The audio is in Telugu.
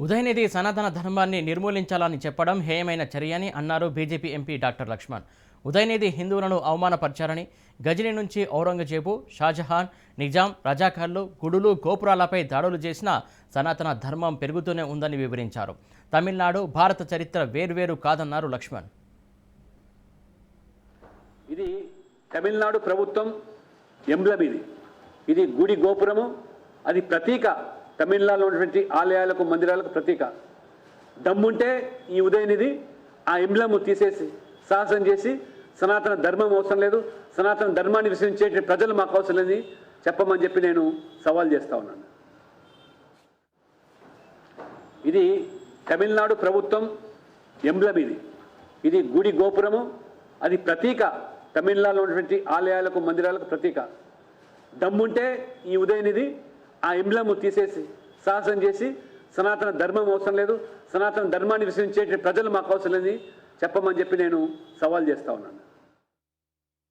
ఉదయనిధి సనాతన ధర్మాన్ని నిర్మూలించాలని చెప్పడం హేయమైన చర్య అని అన్నారు BJP MP doctor Laxman. Udhayanidhi హిందువులను అవమానపరిచారని గజిని నుంచి ఔరంగజేబు షాజహాన్ నిజాం రజాకార్లు గుడులు గోపురాలపై దాడులు చేసిన సనాతన ధర్మం పెరుగుతూనే ఉందని వివరించారు. తమిళనాడు భారత చరిత్ర వేర్వేరు కాదన్నారు లక్ష్మణ్. ఇది తమిళనాడు ప్రభుత్వం ఎంబ్లం ఇది ఇది గుడి గోపురము అది ప్రతీక తమిళనాడులో ఉన్నటువంటి ఆలయాలకు మందిరాలకు ప్రతీక. దమ్ముంటే ఈ ఉదయనిధి ఆ ఎంబ్లము తీసేసి సాహసం చేసి సనాతన ధర్మం అవసరం లేదు. సనాతన ధర్మాన్ని విశ్వసించే ప్రజలు మాకు అవసరం లేదని చెప్పమని చెప్పి నేను సవాల్ చేస్తా ఉన్నాను. ఇది తమిళనాడు ప్రభుత్వం ఎంబ్లం ఇది. ఇది గుడి గోపురము. అది ప్రతీక. తమిళనాడులో ఉన్నటువంటి ఆలయాలకు మందిరాలకు ప్రతీక. దమ్ముంటే ఈ ఉదయనిధి ఆ ఎంబ్లము తీసేసి సాహసం చేసి సనాతన ధర్మం అవసరం లేదు. సనాతన ధర్మాన్ని విశ్వసించే ప్రజలు మాకు అవసరం లేని చెప్పమని చెప్పి నేను సవాల్ చేస్తా ఉన్నాను.